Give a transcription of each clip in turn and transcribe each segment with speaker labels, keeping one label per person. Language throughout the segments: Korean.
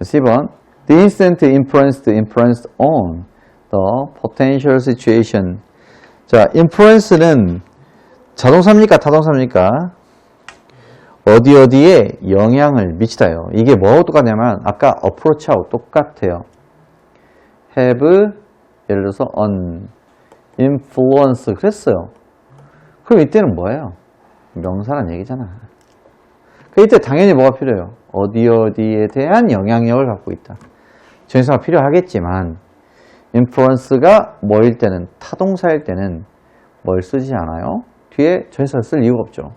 Speaker 1: 10번 The instant influenced influenced on the potential situation. 자, influence는 자동사입니까? 타동사입니까? 어디 어디에 영향을 미치다요. 이게 뭐하고 똑같냐면 아까 approach하고 똑같아요. have 예를 들어서 on influence 그랬어요. 그럼 이때는 뭐예요? 명사란 얘기잖아. 그 이때 당연히 뭐가 필요해요? 어디 어디에 대한 영향력을 갖고 있다. 전사가 필요하겠지만 influence가 뭐일 때는 타동사일 때는 뭘 쓰지 않아요? 뒤에 전사를 쓸 이유가 없죠.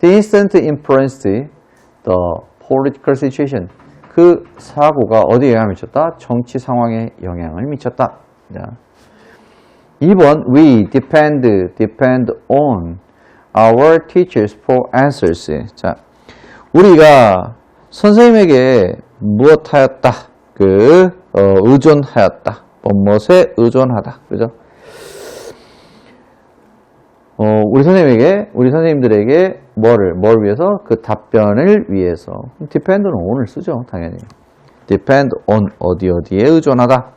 Speaker 1: The instant influenced the political situation. 그 사고가 어디에 영향을 미쳤다? 정치 상황에 영향을 미쳤다. 자. 2번 We depend, depend on our teachers for answers. 자, 우리가 선생님에게 무엇하였다? 그 어, 의존하였다. 무엇에 의존하다. 그죠? 어, 우리 선생님에게, 우리 선생님들에게 뭐를, 뭘 위해서? 그 답변을 위해서. depend는 on을 쓰죠, 당연히. depend on 어디 어디에 의존하다.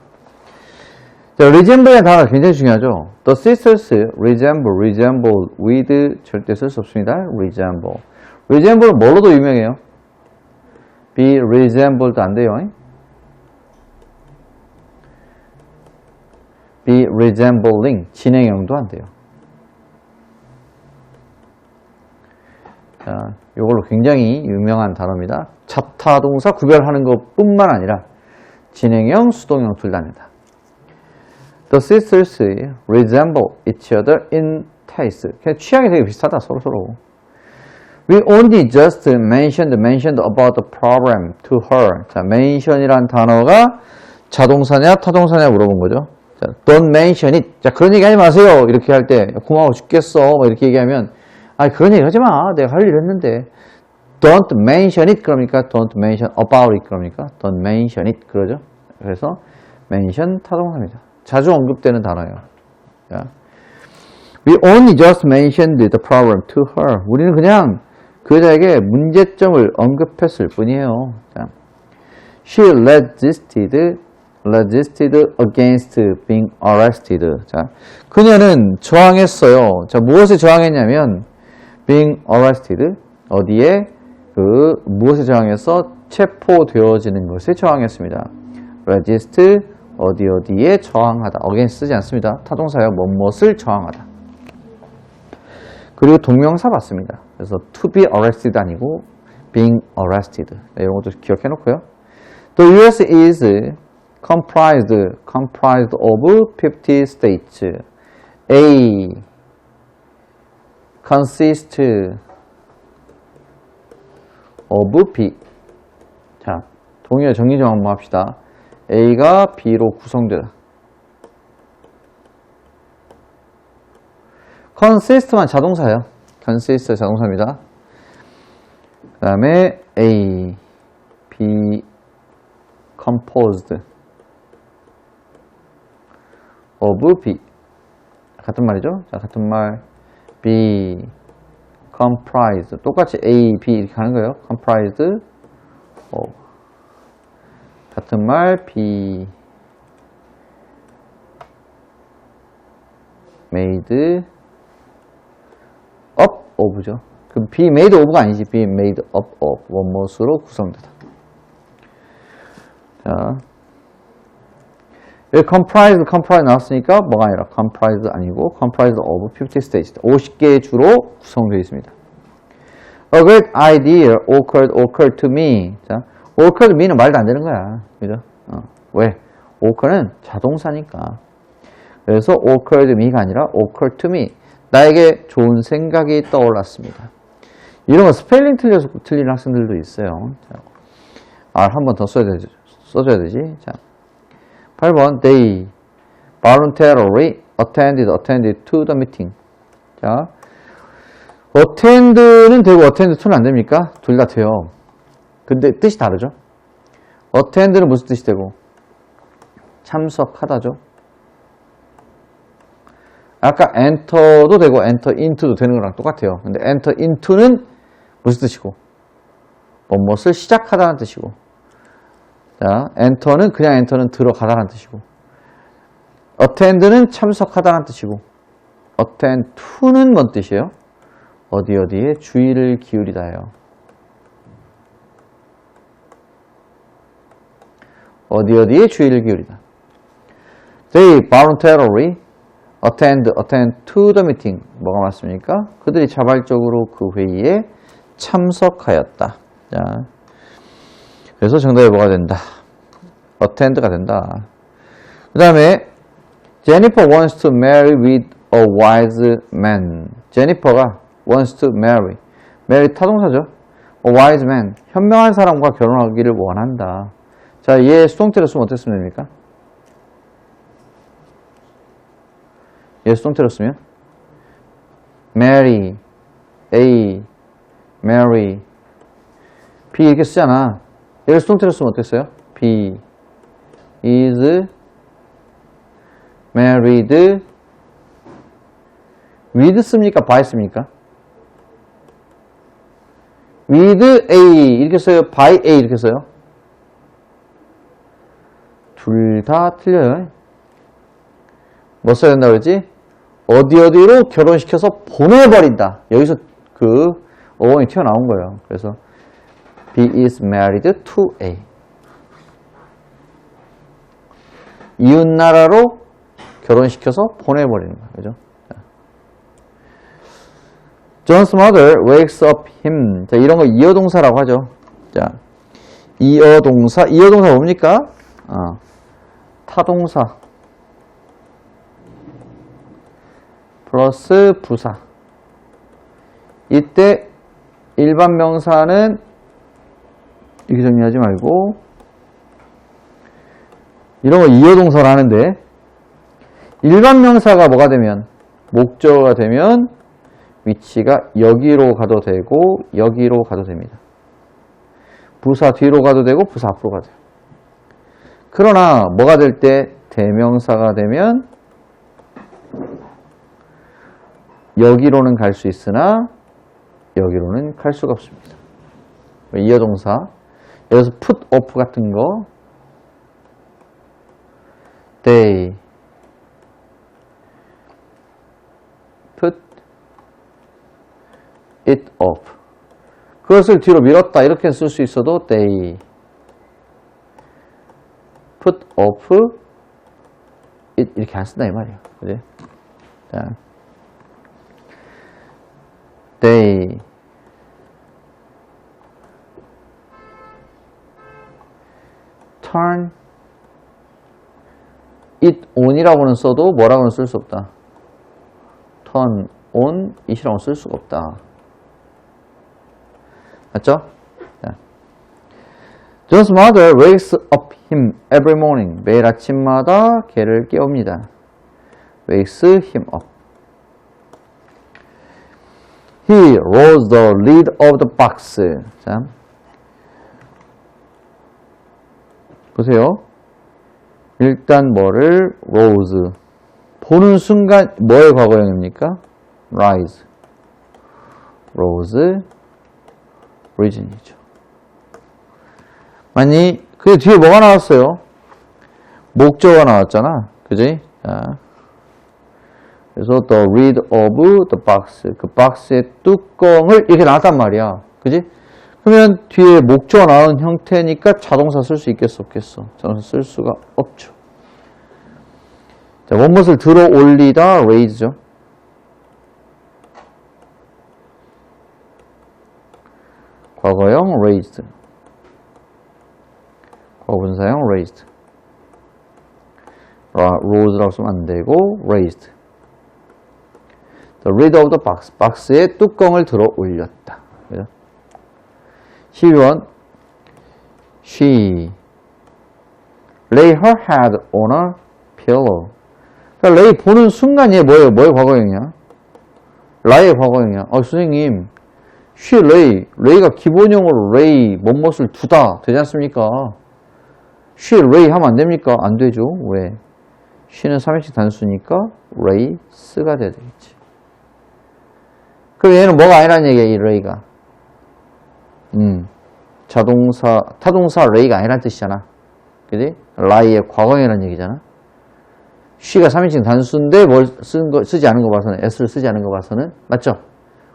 Speaker 1: 자, resemble의 단어가 굉장히 중요하죠. The sisters resemble, resemble with 절대 쓸 수 없습니다. resemble. resemble 뭘로도 유명해요? Be resembled 안 돼요. be resembling 진행형도 안 돼요. 자, 이걸로 굉장히 유명한 단어입니다. 자타 동사 구별하는 것뿐만 아니라 진행형, 수동형 둘 다입니다. The sisters resemble each other in taste. 취향이 되게 비슷하다 서로 서로. We only just mentioned mentioned about the problem to her. 자, mention이란 단어가 자동사냐 타동사냐 물어본 거죠. 자, don't mention it. 자, 그런 얘기 하지 마세요. 이렇게 할 때 고마워 죽겠어. 뭐 이렇게 얘기하면 아, 그런 얘기 하지 마. 내가 할 일 했는데. Don't mention it. 그러니까 don't mention about it. 그러니까 don't mention it. 그러죠. 그래서 mention 타동사입니다. 자주 언급되는 단어예요. 자, We only just mentioned the problem to her. 우리는 그냥 그 여자에게 문제점을 언급했을 뿐이에요. 자, She resisted, resisted against being arrested. 자, 그녀는 저항했어요. 자, 무엇에 저항했냐면 being arrested 어디에 그 무엇에 저항해서 체포되어지는 것에 저항했습니다. resist 어디 어디에 저항하다. against 쓰지 않습니다. 타동사요. 무엇을 저항하다. 그리고 동명사 받습니다. 그래서 to be arrested 아니고 being arrested. 네, 이런 것도 기억해 놓고요. The US is comprised, comprised of 50 states. A consists of B. 자, 동의어 정리정 한번 합시다. A가 B로 구성되다. consist만 자동사예요. Consist 자동사입니다. 그 다음에 A, B, composed of B. 같은 말이죠. 자, 같은 말. B, comprised. 똑같이 A, B 이렇게 하는 거예요. comprised of. 같은 말 B, made of죠. 그럼 be made of가 아니지. be made up of. 원못으로 구성되다. 자. 여기 comprised, comprise 나왔으니까 뭐가 아니라 comprised 아니고 comprised of 50 states. 50개의 주로 구성되어 있습니다. A great idea occurred, occurred to me. 자, occurred to me는 말도 안 되는 거야. 그죠? 어. 왜? occur는 자동사니까. 그래서 occurred to me가 아니라 occurred to me. 나에게 좋은 생각이 떠올랐습니다. 이런 거 스펠링 틀려서 틀리는 학생들도 있어요. 자, R 한번 더 써야 되지. 써줘야 되지. 자. 8번 They voluntarily attended attended to the meeting. 자, attend는 되고 attend to는 안 됩니까? 둘 다 돼요. 근데 뜻이 다르죠? attend는 무슨 뜻이 되고? 참석하다죠. 아까 enter도 되고 enter into도 되는 거랑 똑같아요. 근데 enter into는 무슨 뜻이고? 뭐 무엇을 시작하다는 뜻이고 자, enter는 그냥 enter는 들어가다라는 뜻이고, attend는 참석하다라는 뜻이고, attend to는 뭔 뜻이에요? 어디 어디에 주의를 기울이다예요. 어디 어디에 주의를 기울이다. They voluntarily attend, attend to the meeting. 뭐가 맞습니까? 그들이 자발적으로 그 회의에 참석하였다. 자, 그래서 정답이 뭐가 된다? attend가 된다. 그 다음에 Jennifer wants to marry with a wise man. 제니퍼가 wants to marry. marry 타동사죠. a wise man. 현명한 사람과 결혼하기를 원한다. 자, 얘 수동태로 쓰면 어땠으면 됩니까? 얘 수동태로 쓰면 marry, a, marry, b 이렇게 쓰잖아. 얘를 수동태로 쓰면 어땠어요? b is married with 씁니까? by 씁니까? with a 이렇게 써요? by a 이렇게 써요? 둘 다 틀려요. 뭐 써야 된다 그러지? 어디 어디로 결혼시켜서 보내버린다. 여기서 그 어원이 튀어나온 거예요. 그래서 B is married to A. 이웃 나라로 결혼시켜서 보내버리는 거예요. 그죠? John's mother wakes up him. 자, 이런 거 이어동사라고 하죠. 자, 이어동사, 이어동사 뭡니까? 어, 타동사. 플러스 부사. 이때 일반 명사는 이렇게 정리하지 말고 이런 거 이어동사를 하는데 일반 명사가 뭐가 되면 목적어가 되면 위치가 여기로 가도 되고 여기로 가도 됩니다. 부사 뒤로 가도 되고 부사 앞으로 가도 돼요. 그러나 뭐가 될 때 대명사가 되면 여기로는 갈 수 있으나 여기로는 갈 수가 없습니다. 이어동사 여기서 put off 같은 거 they put it off 그것을 뒤로 밀었다 이렇게 쓸 수 있어도 they put off 이렇게 안 쓴다 이 말이에요. 그지? 자. They turn it on이라고는 써도 뭐라고는 쓸 수 없다. turn on it이라고 쓸 수가 없다. 맞죠? 자. John's mother wakes up him every morning. 매일 아침마다 걔를 깨웁니다. wakes him up. He rolls the lid of the box. 자. 보세요. 일단 뭐를 rose. 보는 순간 뭐의 과거형입니까? rise. rose. origin이죠. 아니, 그 뒤에 뭐가 나왔어요? 목적어가 나왔잖아. 그지? 자. 그래서 the lid of the box. 그 박스의 뚜껑을 이렇게 나왔단 말이야. 그지? 그러면 뒤에 목적어 나온 형태니까 자동사 쓸 수 있겠어, 없겠어? 자동사 쓸 수가 없죠. 자, 원것을 들어 올리다, raise죠. 과거형 raised. 과거분사형 raised. rose라고 쓰면 안 되고 raised. Lid of the box. 박스의 뚜껑을 들어 올렸다. 그죠? 12번 She lay her head on a pillow. 그러니까 lay 보는 순간 얘 뭐예요? 뭐의 과거형이야? lay의 과거형이야. 어, 선생님 she lay, lay가 기본형으로 lay, 뭐뭇을 두다 되지 않습니까? she lay 하면 안 됩니까? 안 되죠. 왜? she는 3인칭 단수니까 lays가 돼야 되겠지. 그럼 얘는 뭐가 아니라는 얘기야, 이 lay가. 음, 자동사, 타동사 lay가 아니란 뜻이잖아. 그지? lie의 과거형이라는 얘기잖아. she가 3인칭 단수인데 뭘 쓰는 거, 쓰지 않은 거 봐서는, s를 쓰지 않은 거 봐서는, 맞죠?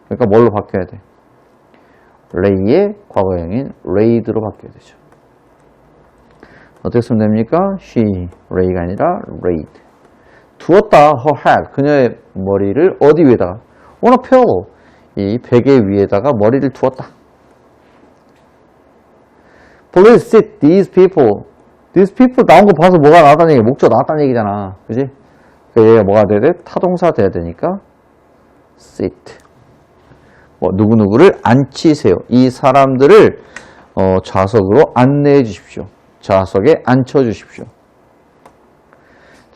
Speaker 1: 그러니까 뭘로 바뀌어야 돼? lay의 과거형인 raid로 바뀌어야 되죠. 어떻게 쓰면 됩니까? she, ray가 아니라 raid. 두었다, her head. 그녀의 머리를 어디 위에다가? On a pillow. 이 베개 위에다가 머리를 두었다. Please sit these people. These people 나온 거 봐서 뭐가 나왔다는 얘기, 목적 나왔다는 얘기잖아. 그지? 그 얘가 뭐가 돼야 돼? 타동사 돼야 되니까 sit. 뭐 누구누구를 앉히세요. 이 사람들을 어, 좌석으로 안내해 주십시오. 좌석에 앉혀 주십시오.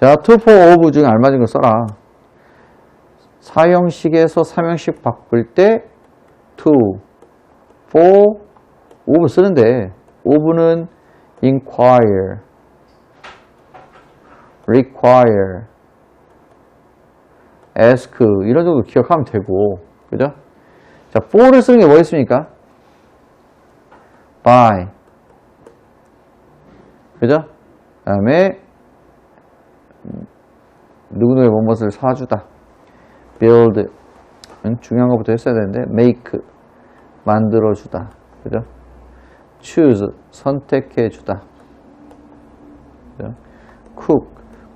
Speaker 1: 자, to, for, of 중에 알맞은 거 써라. 사형식에서 삼형식 바꿀 때 to, for, of 쓰는데 of는 inquire, require, ask 이런 정도 기억하면 되고 그죠? 자, for를 쓰는 게 뭐겠습니까? buy 그죠? 그 다음에 누구누구의 무엇을 사주다 build 응? 중요한 것부터 했어야 되는데 make 만들어 주다 그죠? choose 선택해 주다 그죠? cook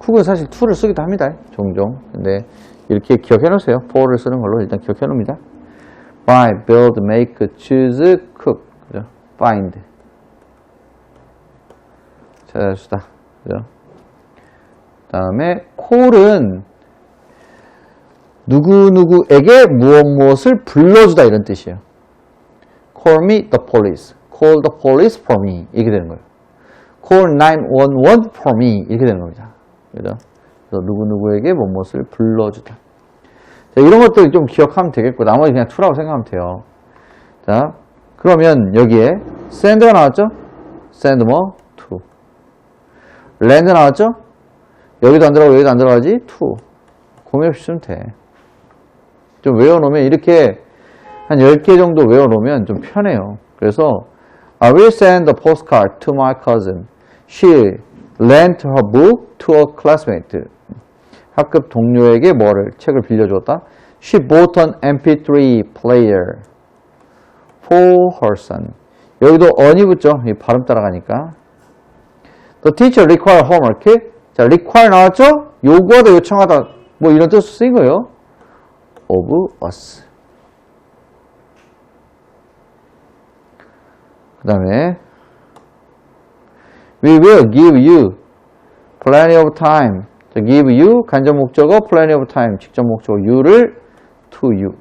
Speaker 1: cook은 사실 to를 쓰기도 합니다 종종 근데 이렇게 기억해 놓으세요 for를 쓰는 걸로 일단 기억해 놓습니다 buy, build, make, choose, cook 그죠? find 찾아주다 그죠? 그 다음에 call은 누구누구에게 무엇 무엇을 불러주다 이런 뜻이에요. Call me the police. Call the police for me. 이렇게 되는 거예요. Call 911 for me. 이렇게 되는 겁니다. 그래서 누구누구에게 무엇 무엇을 불러주다. 자, 이런 것들 좀 기억하면 되겠고, 나머지 그냥 투라고 생각하면 돼요. 자, 그러면 여기에 send가 나왔죠? send 뭐? to. land 나왔죠? 여기도 안 들어가고 여기도 안 들어가지? to. 고민 없이 쓰면 돼. 좀 외워놓으면 이렇게 한 10개 정도 외워놓으면 좀 편해요. 그래서 I will send a postcard to my cousin. She lent her book to a classmate. 학급 동료에게 뭐를 책을 빌려줬다. She bought an MP3 player for her son. 여기도 on이 붙죠. 이 발음 따라가니까. The teacher require homework. 자, require 나왔죠? 요구하다, 요청하다. 뭐 이런 뜻으로 쓰인 거예요. Of us. 그 다음에 We will give you plenty of time. 자, give you 간접 목적어 plenty of time 직접 목적어 you를 to you.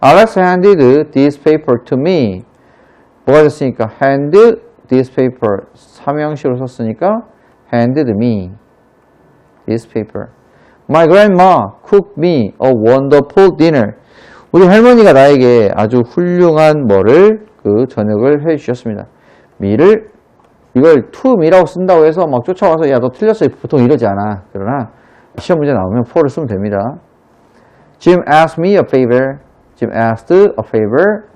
Speaker 1: Alex handed this paper to me. 뭐가 됐으니까 hand this paper 삼형식으로 썼으니까 handed me this paper. My grandma cooked me a wonderful dinner. 우리 할머니가 나에게 아주 훌륭한 뭐를 그 저녁을 해 주셨습니다. me를 이걸 to me라고 쓴다고 해서 막 쫓아와서 야 너 틀렸어 보통 이러지 않아. 그러나 시험 문제 나오면 for를 쓰면 됩니다. Jim asked me a favor. Jim asked a favor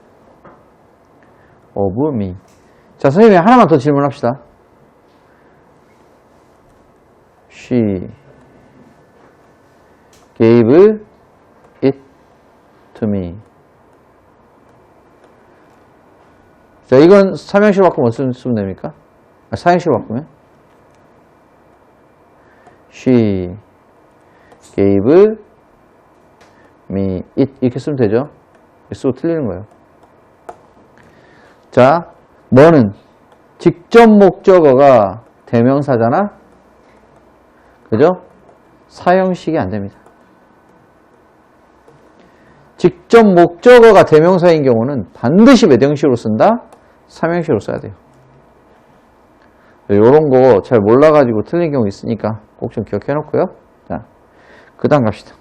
Speaker 1: of me. 자, 선생님이 하나만 더 질문합시다. She gave it to me. 자, 이건 삼형식으로 바꾸면 어떻게 쓰면 됩니까? 아, 사형식으로 바꾸면? She gave me it. 이렇게 쓰면 되죠? 쓰고 틀리는 거예요. 자, 뭐는 직접 목적어가 대명사잖아? 그죠? 사형식이 안 됩니다. 직접 목적어가 대명사인 경우는 반드시 몇 형식으로 쓴다? 삼형식으로 써야 돼요. 이런 거 잘 몰라가지고 틀린 경우 있으니까 꼭 좀 기억해 놓고요. 자, 그 다음 갑시다.